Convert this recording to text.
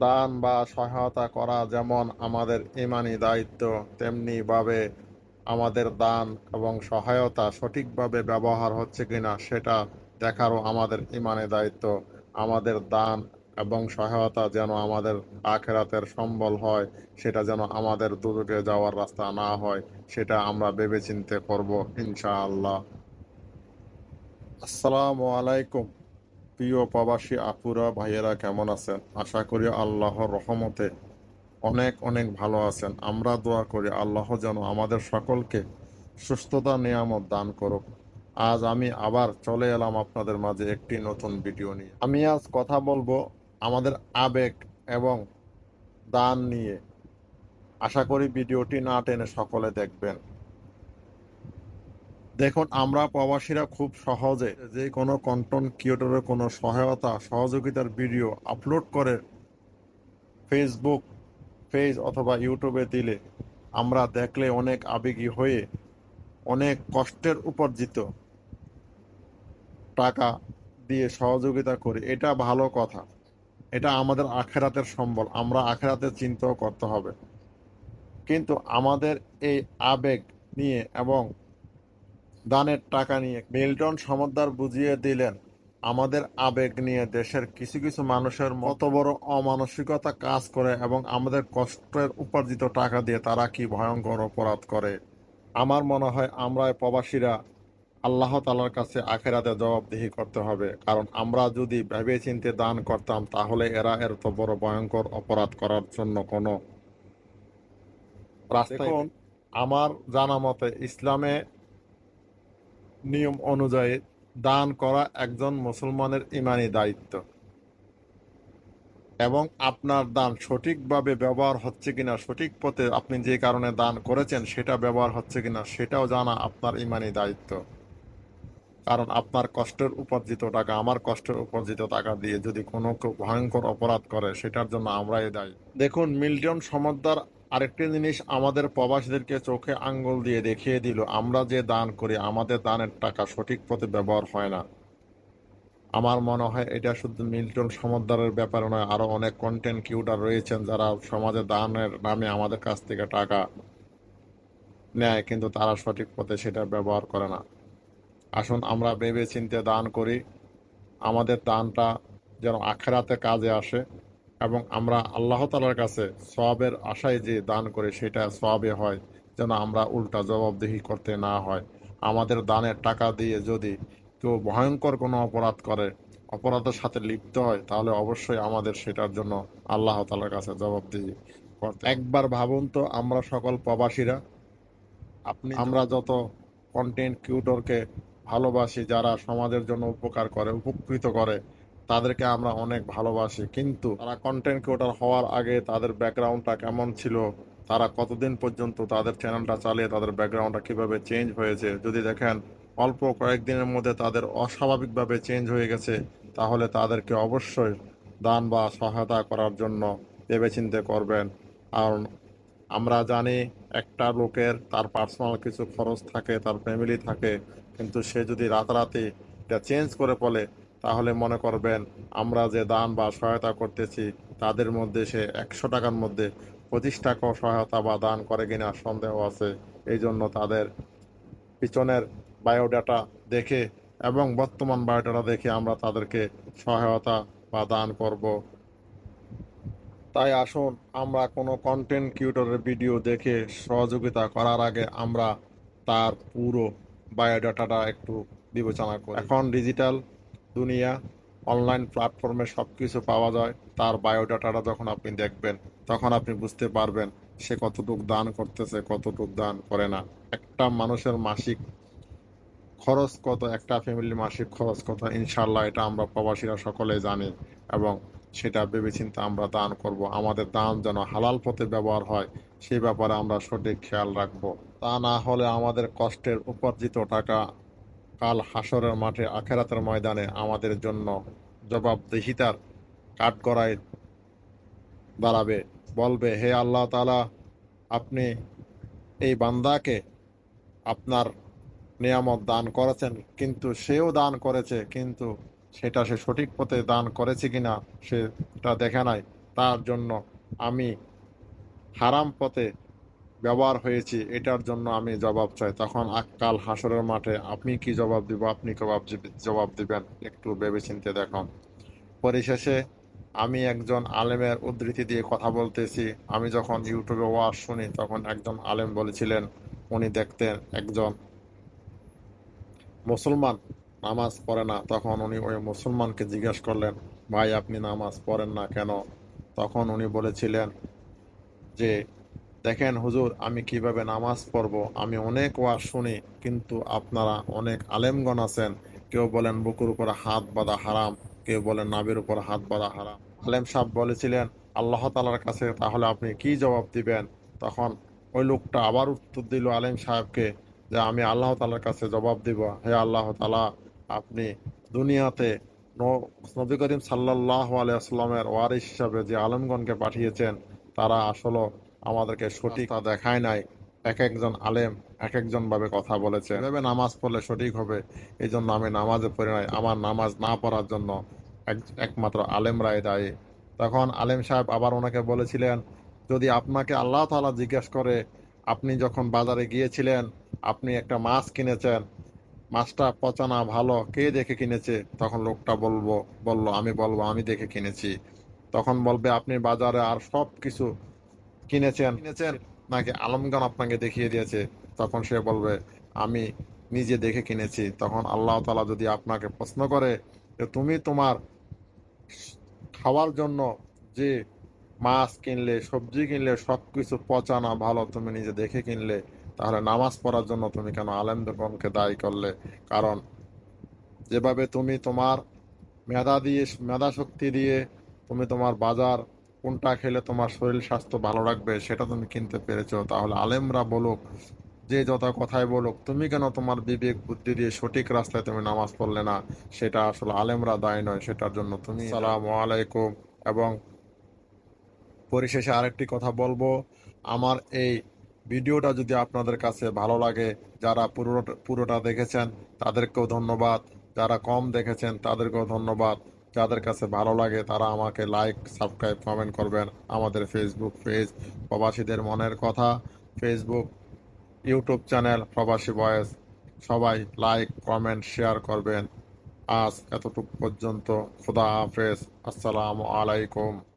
দান বা সহায়তা করা যেমন আমাদের ইমানি দায়িত্ব তেমনিভাবে আমাদের দান এবং সহায়তা সঠিকভাবে ব্যবহার হচ্ছে কিনা সেটা দেখারও আমাদের ইমানি দায়িত্ব। আমাদের দান এবং সহায়তা যেন আমাদের আখেরাতের সম্বল হয়, সেটা যেন আমাদের দুদকে যাওয়ার রাস্তা না হয়, সেটা আমরা ভেবে ভেবেচিন্তে করব ইনশাআল্লাহ। আসসালামু আলাইকুম। প্রিয় প্রবাসী আপুরা, ভাইয়েরা কেমন আছেন? আশা করি আল্লাহর রহমতে অনেক অনেক ভালো আছেন। আমরা দোয়া করি আল্লাহ যেন আমাদের সকলকে সুস্থতা, নিয়ামত দান করুক। আজ আমি আবার চলে এলাম আপনাদের মাঝে একটি নতুন ভিডিও নিয়ে। আমি আজ কথা বলব আমাদের আবেগ এবং দান নিয়ে। আশা করি ভিডিওটি না টেনে সকলে দেখবেন। দেখুন, আমরা প্রবাসীরা খুব সহজে যে কোনো কন্টেন্ট ক্রিয়েটরের কোনো সহায়তা, সহযোগিতার ভিডিও আপলোড করে ফেসবুক পেজ অথবা ইউটিউবে দিলে আমরা দেখলে অনেক আবেগী হয়ে অনেক কষ্টের উপার্জিত টাকা দিয়ে সহযোগিতা করি। এটা ভালো কথা। এটা আমাদের আখেরাতের সম্বল। আমরা আখেরাতের চিন্তাও করতে হবে। কিন্তু আমাদের এই আবেগ নিয়ে এবং দানের টাকা নিয়ে মিল্টন সমদ্দার বুঝিয়ে দিলেন আমাদের আবেগ নিয়ে দেশের কিছু কিছু মানুষের মতো বড় অমানসিকতা কাজ করে এবং আমাদের কষ্টের উপার্জিত টাকা দিয়ে তারা কি ভয়ঙ্কর অপরাধ করে? আমার মনে হয় আমরা প্রবাসীরা আল্লাহ তালার কাছে আখেরাতে জবাবদিহি করতে হবে কারণ আমরা যদি ভেবে চিন্তে দান করতাম তাহলে এরা এত বড় ভয়ঙ্কর অপরাধ করার জন্য কোনো রাস্তা আমার জানা মতে ইসলামে নিয়ম অনুযায়ী দান করা একজন মুসলমানের ইমানি দায়িত্ব। এবং আপনার দান সঠিকভাবে ব্যবহার হচ্ছে কিনা, সঠিক পথে আপনি যে কারণে দান করেছেন সেটা ব্যবহার হচ্ছে কিনা, সেটাও জানা আপনার ইমানি দায়িত্ব। কারণ আপনার কষ্টের উপার্জিত টাকা, আমার কষ্টের উপার্জিত টাকা দিয়ে যদি কোনো ভয়ঙ্কর অপরাধ করে, সেটার জন্য আমরাই দায়ী। দেখুন মিল্টন সমদ্দার আরেকটি জিনিস আমাদের প্রবাসীদেরকে চোখে আঙ্গুল দিয়ে দেখিয়ে দিল, আমরা যে দান করি, আমাদের দানের টাকা সঠিক পথে ব্যবহার হয় না। আমার মনে হয় এটা শুধু মিল্টন সমদ্দারের ব্যাপারে নয়, আরও অনেক কন্টেন্ট কিউটার রয়েছেন যারা সমাজে দানের নামে আমাদের কাছ থেকে টাকা নেয়, কিন্তু তারা সঠিক পথে সেটা ব্যবহার করে না। আসুন, আমরা ভেবে চিন্তে দান করি, আমাদের দানটা যেন আখেরাতে কাজে আসে। এবং আমরা আল্লাহ তালার কাছে সবের আশায় যে দান করি সেটা সবে হয় যেন আমরা উল্টা জবাবদিহি করতে না হয়। আমাদের দানের টাকা দিয়ে যদি কেউ ভয়ঙ্কর কোনো অপরাধ করে অপরাধের সাথে লিপ্ত হয় তাহলে অবশ্যই আমাদের সেটার জন্য আল্লাহ তালার কাছে জবাবদিহি করতে। একবার ভাবুন তো আমরা সকল প্রবাসীরা আপনি আমরা যত কন্টেন্ট কিউটরকে ভালোবাসি যারা সমাজের জন্য উপকার করে উপকৃত করে তাদেরকে আমরা অনেক ভালোবাসি, কিন্তু তারা কন্টেন্ট ক্রিয়েটর হওয়ার আগে তাদের ব্যাকগ্রাউন্ডটা কেমন ছিল? তারা কতদিন পর্যন্ত তাদের চ্যানেলটা চালিয়ে তাদের ব্যাকগ্রাউন্ডটা কীভাবে চেঞ্জ হয়েছে? যদি দেখেন, অল্প কয়েকদিনের মধ্যে তাদের অস্বাভাবিকভাবে চেঞ্জ হয়ে গেছে, তাহলে তাদেরকে অবশ্যই দান বা সহায়তা করার জন্য ভেবেচিন্তে করবেন। কারণ আমরা জানি একটা লোকের তার পার্সোনাল কিছু খরচ থাকে, তার ফ্যামিলি থাকে, কিন্তু সে যদি রাতারাতি এটা চেঞ্জ করে বলে তাহলে মনে করবেন, আমরা যে দান বা সহায়তা করতেছি, তাদের মধ্যে সে একশো টাকার মধ্যে পঁচিশ টাকাও সহায়তা বা দান করে কিনা সন্দেহ আছে। এই জন্য তাদের পিছনের বায়োডাটা দেখে এবং বর্তমান বায়োডাটা দেখে আমরা তাদেরকে সহায়তা বা দান করব। তাই আসুন, আমরা কোনো কন্টেন্ট ক্রিয়েটরের ভিডিও দেখে সহযোগিতা করার আগে আমরা তার পুরো বায়োডাটাটা একটু বিবেচনা করি। এখন ডিজিটাল দুনিয়া, অনলাইন প্ল্যাটফর্মে সব কিছু পাওয়া যায়। তার বায়োডাটাটা যখন আপনি দেখবেন, তখন আপনি বুঝতে পারবেন সে কতটুক দান করতেছে, কতটুক দান করে না। একটা মানুষের মাসিক খরচ কত, একটা ফ্যামিলির মাসিক খরচ কত ইনশাল্লাহ এটা আমরা প্রবাসীরা সকলে জানি এবং সেটা ভেবেচিন্তে আমরা দান করব। আমাদের দান যেন হালাল পথে ব্যবহার হয় সেই ব্যাপারে আমরা সঠিক খেয়াল রাখব। তা না হলে আমাদের কষ্টের উপার্জিত টাকা কাল হাসরের মাঠে আখেরাতের ময়দানে আমাদের জন্য জবাবদিহিতার কাঠগড়ায় দাঁড়াবে, বলবে, হে আল্লাহ তালা আপনি এই বান্দাকে আপনার নিয়ামত দান করেছেন, কিন্তু সেও দান করেছে, কিন্তু সেটা সে সঠিক পথে দান করেছে কিনা সেটা দেখে নাই। তার জন্য আমি হারাম পথে ব্যবহার হয়েছি, এটার জন্য আমি জবাব চাই। তখন আকাল হাসরের মাঠে, আপনি কি জবাব দিব? আপনি জবাব জবাব দিবেন। একটু ভেবেচিন্তে দেখুন। পরিশেষে, আমি একজন আলেমের উদ্ধৃতি দিয়ে কথা বলতেছি। আমি যখন ইউটিউবে ওয়াজ শুনি, তখন একজন আলেম বলেছিলেন, উনি দেখতেন একজন মুসলমান নামাজ পড়ে না। তখন উনি ওই মুসলমানকে জিজ্ঞেস করলেন, ভাই, আপনি নামাজ পড়েন না কেন? তখন উনি বলেছিলেন যে দেখেন, হুজুর, আমি কীভাবে নামাজ পড়ব? আমি অনেক ওয়াজ শুনি, কিন্তু আপনারা অনেক আলেমগণ আছেন। কেউ বলেন, বুকুর উপর হাত বাঁধা হারাম। কেউ বলেন নাবির উপর হাত বাঁধা হারাম। আলেম সাহেব বলেছিলেন, আল্লাহ তালার কাছে তাহলে আপনি কি জবাব দিবেন? তখন ওই লোকটা আবার উত্তর দিল আলেম সাহেবকে যে, আমি আল্লাহ তালার কাছে জবাব দিব। হে আল্লাহ তালা আপনি দুনিয়াতে নবী করিম সাল্লাহ আলিয়াস্লামের ওয়ারিস হিসাবে যে আলেমগণকে পাঠিয়েছেন, তারা আসলে আমাদেরকে সঠিক দেখায় নাই। এক একজন আলেম এক একজন ভাবে কথা বলেছে। এভাবে নামাজ পড়লে সঠিক হবে এই জন্য আমি নামাজে পড়ি নাই। আমার নামাজ না পড়ার জন্য এক- একমাত্র আলেমরাই দায়ী। তখন আলেম সাহেব আবার ওনাকে বলেছিলেন, যদি আপনাকে আল্লাহ তাআলা জিজ্ঞেস করে, আপনি যখন বাজারে গিয়েছিলেন, আপনি একটা মাছ কিনেছেন, মাছটা পচা না ভালো, কে দেখে কিনেছে? তখন লোকটা বলব, বলল, আমি বলব, আমি দেখে কিনেছি। তখন বলবে, আপনি বাজারে আর সব কিছু কিনেছেন? নাকি আলমগান আপনাকে দেখিয়ে দিয়েছে? তখন সে বলবে, আমি নিজে দেখে কিনেছি। তখন আল্লাহ তালা যদি আপনাকে প্রশ্ন করে যে, তুমি তোমার খাওয়ার জন্য যে মাছ কিনলে, সবজি কিনলে, সবকিছু পচা না ভালো তুমি নিজে দেখে কিনলে, তাহলে নামাজ পড়ার জন্য তুমি কেন আলেমগণকে দায়ী করলে? কারণ যেভাবে তুমি তোমার মেধা দিয়ে মেধা শক্তি দিয়ে তুমি তোমার বাজার কোনটা খেলে তোমার শরীর স্বাস্থ্য ভালো রাখবে সেটা তুমি কিনতে পেরেছ। তাহলে আলেমরা বলুক যে যত কথাই বলুক তুমি কেন তোমার বিবেক বুদ্ধি দিয়ে সঠিক রাস্তায় তুমি নামাজ পড়লে না? সেটা আসলে আলেমরা দায়ী নয় সেটার জন্য তুমি সালাম আলাইকুম। এবং পরিশেষে আরেকটি কথা বলব আমার এই ভিডিওটা যদি আপনাদের কাছে ভালো লাগে যারা পুরোটা পুরোটা দেখেছেন তাদেরকেও ধন্যবাদ। যারা কম দেখেছেন তাদেরকেও ধন্যবাদ। যাদের কাছে ভালো লাগে, তারা আমাকে লাইক সাবস্ক্রাইব কমেন্ট করবেন। আমাদের ফেসবুক পেজ প্রবাসীদের মনের কথা। ফেসবুক ইউটিউব চ্যানেল প্রবাসী বয়েস সবাই লাইক কমেন্ট শেয়ার করবেন। আজ এতটুকু পর্যন্ত। খুদা হাফেজ। আসসালামু আলাইকুম।